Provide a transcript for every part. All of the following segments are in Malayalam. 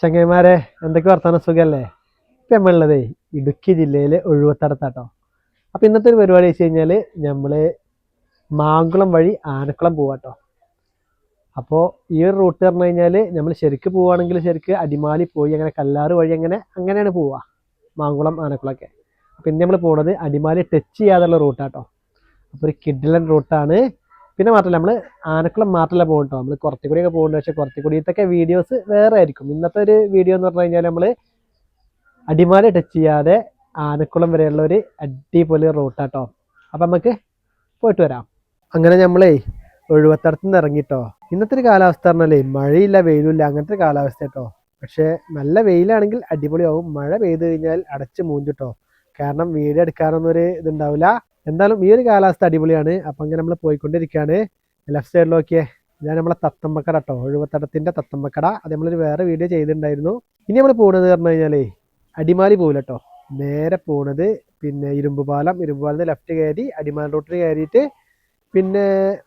ചങ്ങന്മാരെ എന്തൊക്കെ വർത്താനം? സുഖമല്ലേ ഇപ്പം നമ്മളുള്ളതേ ഇടുക്കി ജില്ലയിലെ ഒഴുവത്തടത്താട്ടോ. അപ്പം ഇന്നത്തെ ഒരു പരിപാടി വെച്ച് കഴിഞ്ഞാൽ നമ്മൾ മാങ്കുളം വഴി ആനക്കുളം പോവാട്ടോ. അപ്പോൾ ഈ ഒരു റൂട്ട് പറഞ്ഞു കഴിഞ്ഞാൽ നമ്മൾ ശരിക്ക് പോവുകയാണെങ്കിൽ ശരിക്ക് അടിമാലി പോയി അങ്ങനെ കല്ലാറ് വഴി അങ്ങനെ അങ്ങനെയാണ് പോവുക മാങ്കുളം ആനക്കുളമൊക്കെ. അപ്പം ഇന്ന് നമ്മൾ പോണത് അടിമാലി ടച്ച് ചെയ്യാതുള്ള റൂട്ടാട്ടോ. അപ്പോൾ ഒരു കിഡിലൻ റൂട്ടാണ് പിന്നെ മാത്രമല്ല നമ്മൾ ആനക്കുളം മാത്രമല്ല പോകും കേട്ടോ നമ്മൾ കുറച്ചുകൂടിയൊക്കെ പോകുന്നുണ്ട് പക്ഷേ കുറച്ചുകൂടിയത്തൊക്കെ വീഡിയോസ് വേറെ ആയിരിക്കും. ഇന്നത്തെ ഒരു വീഡിയോ എന്ന് പറഞ്ഞു കഴിഞ്ഞാൽ നമ്മൾ അടിമാലി ടച്ച് ചെയ്യാതെ ആനക്കുളം വരെയുള്ള ഒരു അടിപൊളി റൂട്ടാട്ടോ അപ്പം നമുക്ക് പോയിട്ട് വരാം. അങ്ങനെ നമ്മളേ ഒഴുവത്തടത്ത് നിന്ന് ഇറങ്ങിട്ടോ. ഇന്നത്തെ ഒരു കാലാവസ്ഥ പറഞ്ഞാലേ മഴയില്ല വെയിലില്ല അങ്ങനത്തെ ഒരു കാലാവസ്ഥ കേട്ടോ പക്ഷേ നല്ല വെയിലാണെങ്കിൽ അടിപൊളിയാവും. മഴ പെയ്തു കഴിഞ്ഞാൽ അടച്ച് മൂഞ്ചിട്ടോ. കാരണം വീഡിയോ എടുക്കാനൊന്നും ഒരു ഇതുണ്ടാവില്ല. എന്തായാലും ഈ ഒരു കാലാവസ്ഥ അടിപൊളിയാണ്. അപ്പം അങ്ങനെ നമ്മൾ പോയിക്കൊണ്ടിരിക്കുകയാണ് ലെഫ്റ്റ് സൈഡിൽ നോക്കിയേ ഇതാണ് നമ്മളെ തത്തമ്മക്കട കേട്ടോ ഒഴിവത്തടത്തിന്റെ തത്തമ്മക്കട. അത് നമ്മളൊരു വേറെ വീഡിയോ ചെയ്തിട്ടുണ്ടായിരുന്നു. ഇനി നമ്മൾ പോകുന്നത് പറഞ്ഞു കഴിഞ്ഞാലേ അടിമാലി പോകില്ല കേട്ടോ നേരെ പോണത് പിന്നെ ഇരുമ്പുപാലം. ഇരുമ്പുപാലത്ത് ലെഫ്റ്റ് കയറി അടിമാലി റൂട്ടിൽ കയറിയിട്ട് പിന്നെ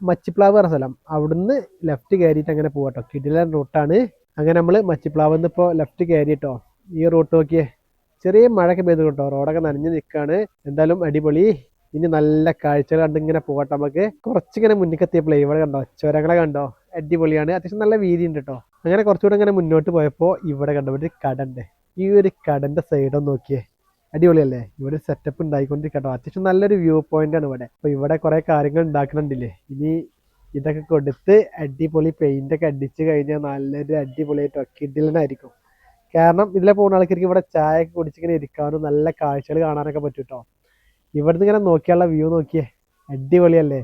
മച്ചിപ്ലാവ് പറഞ്ഞ സ്ഥലം. അവിടുന്ന് ലെഫ്റ്റ് കയറിയിട്ട് അങ്ങനെ പോവാട്ടോ കിടിലൻ റൂട്ടാണ് അങ്ങനെ നമ്മൾ മച്ചിപ്ലാവ് നിന്ന് ഇപ്പോൾ ലെഫ്റ്റ് കയറിയിട്ടോ ഈ റൂട്ട് നോക്കിയേ ചെറിയ മഴയൊക്കെ പെയ്തു കേട്ടോ റോഡൊക്കെ നനഞ്ഞ് നിൽക്കുകയാണ് എന്തായാലും അടിപൊളി. ഇനി നല്ല കാഴ്ചകൾ കണ്ട് ഇങ്ങനെ പോകട്ടെ. നമുക്ക് കുറച്ചിങ്ങനെ മുന്നിക്കെത്തിയപ്പോഴേ ഇവിടെ കണ്ടോ? ചുരങ്ങളെ കണ്ടോ? അടിപൊളിയാണ്. അത്യാവശ്യം നല്ല വീതി ഉണ്ട് കേട്ടോ അങ്ങനെ കുറച്ചുകൂടെ ഇങ്ങനെ മുന്നോട്ട് പോയപ്പോൾ ഇവിടെ കണ്ടോ? ഒരു കട ഈ ഒരു കടന്റെ സൈഡൊന്ന് നോക്കിയേ. അടിപൊളിയല്ലേ? ഇവിടെ സെറ്റപ്പ് ഉണ്ടായിക്കൊണ്ടിരിക്കട്ടോ. അത്യാവശ്യം നല്ലൊരു വ്യൂ പോയിന്റ് ആണ് ഇവിടെ. അപ്പൊ ഇവിടെ കുറെ കാര്യങ്ങൾ ഉണ്ടാക്കണുണ്ടില്ലേ? ഇനി ഇതൊക്കെ കൊടുത്ത് അടിപൊളി പെയിന്റ് ഒക്കെ അടിച്ച് കഴിഞ്ഞാൽ നല്ലൊരു അടിപൊളിയായിട്ട് കിഡിലനായിരിക്കും കാരണം ഇതിലെ പോകുന്ന ആൾക്കാർക്ക് ഇവിടെ ചായ ഒക്കെ കുടിച്ചിങ്ങനെ ഇരിക്കാനും നല്ല കാഴ്ചകൾ കാണാനൊക്കെ പറ്റും കേട്ടോ ഇവിടുന്ന് ഇങ്ങനെ നോക്കിയുള്ള വ്യൂ നോക്കിയേ. അടിപൊളിയല്ലേ?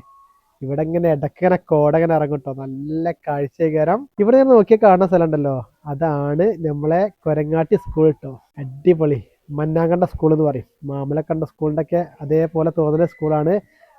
ഇവിടെ ഇങ്ങനെ ഇടക്കിങ്ങനെ കോടങ്ങനെ ഇറങ്ങും കേട്ടോ നല്ല കാഴ്ചകരം. ഇവിടെ ഇങ്ങനെ നോക്കിയാൽ കാണുന്ന സ്ഥലം ഉണ്ടല്ലോ. അതാണ് നമ്മളെ കൊരങ്ങാട്ടി സ്കൂൾ കേട്ടോ അടിപൊളി. മന്നാങ്കണ്ട സ്കൂൾ എന്ന് പറയും. മാമലക്കണ്ട സ്കൂളിന്റെ ഒക്കെ അതേപോലെ തോന്നുന്ന സ്കൂളാണ്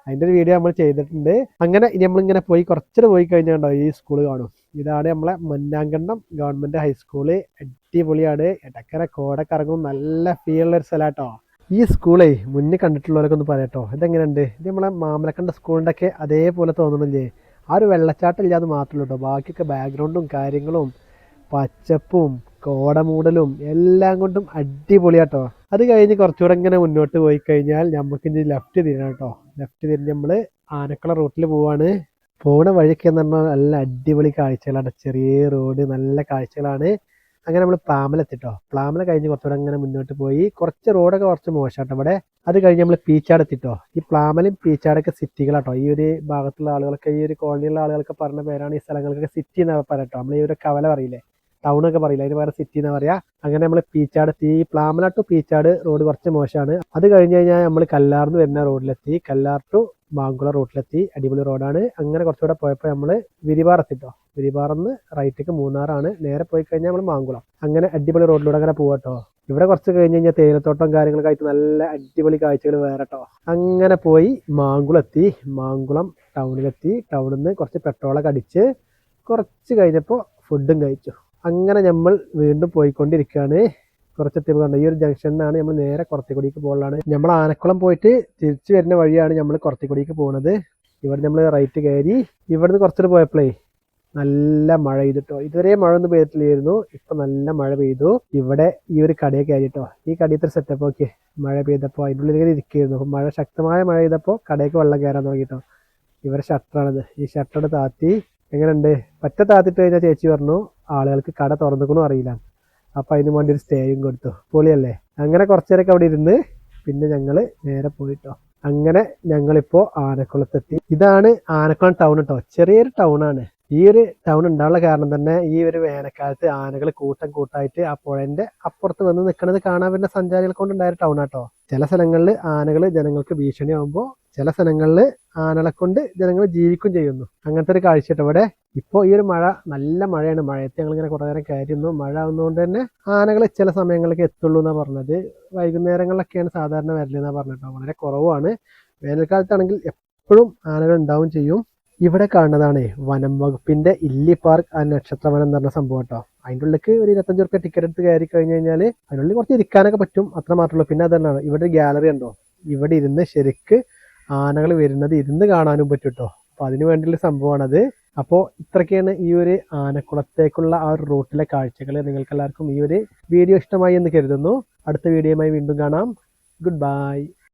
അതിന്റെ ഒരു വീഡിയോ നമ്മൾ ചെയ്തിട്ടുണ്ട്. അങ്ങനെ നമ്മളിങ്ങനെ പോയി കുറച്ചുകൂടെ പോയി കഴിഞ്ഞാൽ ഉണ്ടോ ഈ സ്കൂൾ കാണും. ഇതാണ് നമ്മളെ മന്നാങ്കണ്ടം ഗവൺമെന്റ് ഹൈസ്കൂൾ അടിപൊളിയാണ്. ഇടക്കര കോടക്കിറങ്ങും നല്ല ഫീലുള്ള ഒരു സ്ഥലമാട്ടോ ഈ സ്കൂളേ മുന്നേ കണ്ടിട്ടുള്ളവരൊക്കെ ഒന്ന് പറയട്ടോ ഇതെങ്ങനെയുണ്ട്? ഇത് നമ്മളെ മാമലക്കണ്ട സ്കൂളിന്റെ ഒക്കെ അതേപോലെ തോന്നണില്ലേ ആ ഒരു വെള്ളച്ചാട്ടം ഇല്ലാതെ മാത്രമല്ല കേട്ടോ ബാക്കിയൊക്കെ ബാക്ക്ഗ്രൗണ്ടും കാര്യങ്ങളും പച്ചപ്പും കോടമൂടലും എല്ലാം കൊണ്ടും അടിപൊളിയാട്ടോ അത് കഴിഞ്ഞ് കുറച്ചുകൂടെ ഇങ്ങനെ മുന്നോട്ട് പോയി കഴിഞ്ഞാൽ നമുക്ക് ഇനി ലെഫ്റ്റ് തിരിയണം കേട്ടോ ലെഫ്റ്റ് തിരിഞ്ഞ് നമ്മൾ ആനക്കുള റൂട്ടിൽ പോവാണ്. പോണ വഴിക്ക് എന്ന് പറഞ്ഞാൽ നല്ല അടിപൊളി കാഴ്ചകളാണ്. ചെറിയ റോഡ് നല്ല കാഴ്ചകളാണ്. അങ്ങനെ നമ്മൾ പ്ലാമലെത്തിട്ടോ. പ്ലാമല കഴിഞ്ഞ് കുറച്ചുകൂടെ അങ്ങനെ മുന്നോട്ട് പോയി കുറച്ച് റോഡൊക്കെ കുറച്ച് മോശമാട്ടോ ഇവിടെ. അത് കഴിഞ്ഞ് നമ്മൾ പീച്ചാട് എത്തിട്ടോ ഈ പ്ലാമലും പീച്ചാടൊക്കെ സിറ്റികളാട്ടോ. ഈ ഒരു ഭാഗത്തുള്ള ആളുകളൊക്കെ ഈ ഒരു കോളനിയിലുള്ള ആളുകളൊക്കെ പറഞ്ഞ പേരാണ് ഈ സ്ഥലങ്ങൾക്കൊക്കെ സിറ്റി എന്ന് പറയട്ടോ. നമ്മൾ ഈ ഒരു കവല പറയില്ലേ? ടൗൺ ഒക്കെ പറയില്ല? അതിന് പകരം സിറ്റി എന്ന് പറയാ. അങ്ങനെ നമ്മൾ പീച്ചാട് എത്തി. പ്ലാമല ടു പീച്ചാട് റോഡ് കുറച്ച് മോശമാണ് അത് കഴിഞ്ഞ് കഴിഞ്ഞാൽ നമ്മൾ കല്ലാർന്ന് വരുന്ന റോഡിലെത്തി കല്ലാർ ടു മാങ്കുള റൂട്ടിലെത്തി അടിപൊളി റോഡാണ് അങ്ങനെ കുറച്ചുകൂടെ പോയപ്പോൾ നമ്മൾ വിരിപാർ എത്തിട്ടോ. വിരിപാറന്ന് റൈറ്റേക്ക് മൂന്നാറാണ്. നേരെ പോയി കഴിഞ്ഞാൽ നമ്മൾ മാങ്കുളം. അങ്ങനെ അടിപൊളി റോഡിലൂടെ അങ്ങനെ പോവാട്ടോ ഇവിടെ കുറച്ച് കഴിഞ്ഞ് കഴിഞ്ഞാൽ തേയിലത്തോട്ടം കാര്യങ്ങളൊക്കെ ആയിട്ട് നല്ല അടിപൊളി കാഴ്ചകൾ വേറെ കേട്ടോ അങ്ങനെ പോയി മാങ്കുളം എത്തി. മാങ്കുളം ടൗണിലെത്തി ടൗണിൽ നിന്ന് കുറച്ച് പെട്രോളൊക്കെ അടിച്ച് കുറച്ച് കഴിഞ്ഞപ്പോൾ ഫുഡും കഴിച്ചു. അങ്ങനെ നമ്മൾ വീണ്ടും പോയിക്കൊണ്ടിരിക്കുകയാണ്. കുറച്ചെത്തിയപ്പോൾ കണ്ടോ ഈ ഒരു ജംഗ്ഷനിലാണ് നമ്മൾ നേരെ കുറത്തിക്കുടിക്ക് പോകുന്നതാണ് നമ്മൾ ആനക്കുളം പോയിട്ട് തിരിച്ചു വരുന്ന വഴിയാണ് നമ്മൾ കുറത്തിക്കുടിക്ക് പോകുന്നത് ഇവിടെ നമ്മൾ റൈറ്റ് കയറി ഇവിടുന്ന് കുറച്ചിട്ട് പോയപ്പോഴേ നല്ല മഴ ചെയ്തിട്ടോ ഇതുവരെ മഴ ഒന്നും പെയ്തിട്ടില്ലായിരുന്നു. ഇപ്പൊ നല്ല മഴ പെയ്തു. ഇവിടെ ഈ ഒരു കടയെ കയറിട്ടോ. ഈ കടയത്തെ സെറ്റപ്പ് ഒക്കെ മഴ പെയ്തപ്പോൾ അതിന്റെ ഉള്ളിൽ ഇരിക്കുകയായിരുന്നു. മഴ ശക്തമായ മഴ പെയ്തപ്പോൾ കടയ്ക്ക് വെള്ളം കയറാൻ തുടങ്ങിട്ടോ. ഇവരെ ഷട്ടറാണിത് ഈ ഷട്ടർ താത്തി എങ്ങനെയുണ്ട്? പറ്റ താത്തിട്ട് കഴിഞ്ഞാൽ ചേച്ചി പറഞ്ഞു ആളുകൾക്ക് കട തുറന്നിക്കണോ അറിയില്ല. അപ്പം അതിന് വേണ്ടി ഒരു സ്റ്റേയും കൊടുത്തു. പൊളിയല്ലേ? അങ്ങനെ കുറച്ചു നേരമൊക്കെ അവിടെ ഇരുന്ന് പിന്നെ ഞങ്ങൾ നേരെ പോയിട്ടോ. അങ്ങനെ ഞങ്ങളിപ്പോൾ ആനക്കുളത്തെത്തി. ഇതാണ് ആനക്കുളം ടൗൺ കേട്ടോ ചെറിയൊരു ടൗൺ ആണ് ഈ ഒരു ടൗൺ ഉണ്ടാവാനുള്ള കാരണം തന്നെ ഈ ഒരു വേനൽക്കാലത്ത് ആനകൾ കൂട്ടം കൂട്ടായിട്ട് ആ പുഴന്റെ അപ്പുറത്ത് വന്ന് നിൽക്കുന്നത് കാണാൻ വരുന്ന സഞ്ചാരികൾ കൊണ്ടുണ്ടായ ടൗൺ ആട്ടോ. ചില സ്ഥലങ്ങളിൽ ആനകൾ ജനങ്ങൾക്ക് ഭീഷണിയാവുമ്പോൾ ചില സ്ഥലങ്ങളിൽ ആനകളെ കൊണ്ട് ജനങ്ങൾ ജീവിക്കും ചെയ്യുന്നു. അങ്ങനത്തെ ഒരു കാഴ്ച കേട്ടോ ഇവിടെ. ഇപ്പോൾ ഈ ഒരു മഴ നല്ല മഴയാണ്. മഴയത്ത് ഞങ്ങൾ ഇങ്ങനെ കുറേ നേരം കയറ്റുന്നു മഴ ആവുന്നതുകൊണ്ട് തന്നെ ആനകൾ ചില സമയങ്ങളിലേക്ക് എത്തുള്ളൂ എന്നാണ് പറഞ്ഞത്. വൈകുന്നേരങ്ങളിലൊക്കെയാണ് സാധാരണ വരലെന്നാണ് പറഞ്ഞിട്ടോ വളരെ കുറവാണ്. വേനൽക്കാലത്താണെങ്കിൽ എപ്പോഴും ആനകൾ ഉണ്ടാവും ചെയ്യും. ഇവിടെ കാണുന്നതാണ് വനം വകുപ്പിന്റെ ഇല്ലി പാർക്ക് ആ നക്ഷത്രവനം എന്ന് പറഞ്ഞ സംഭവം കേട്ടോ. അതിന്റെ ഉള്ളിലേക്ക് ഒരു ഇരുപത്തഞ്ച് റുപ്യ ടിക്കറ്റ് എടുത്ത് കയറി കഴിഞ്ഞ് കഴിഞ്ഞാൽ അതിനുള്ളിൽ കുറച്ച് ഇരിക്കാനൊക്കെ പറ്റും അത്ര മാത്രമേ ഉള്ളൂ. പിന്നെ അതല്ലാണ് ഇവിടെ ഗാലറി ഉണ്ടോ? ഇവിടെ ഇരുന്ന് ശരിക്ക് ആനകൾ വരുന്നത് ഇരുന്ന് കാണാനും പറ്റും കേട്ടോ. അപ്പൊ അതിന് വേണ്ടിയുള്ള സംഭവമാണത്. അപ്പോ ഇത്രയൊക്കെയാണ് ഈ ഒരു ആനക്കുളത്തേക്കുള്ള ആ ഒരു റൂട്ടിലെ കാഴ്ചകൾ നിങ്ങൾക്ക് എല്ലാവർക്കും ഈ ഒരു വീഡിയോ ഇഷ്ടമായി എന്ന് കരുതുന്നു. അടുത്ത വീഡിയോയുമായി വീണ്ടും കാണാം. Good bye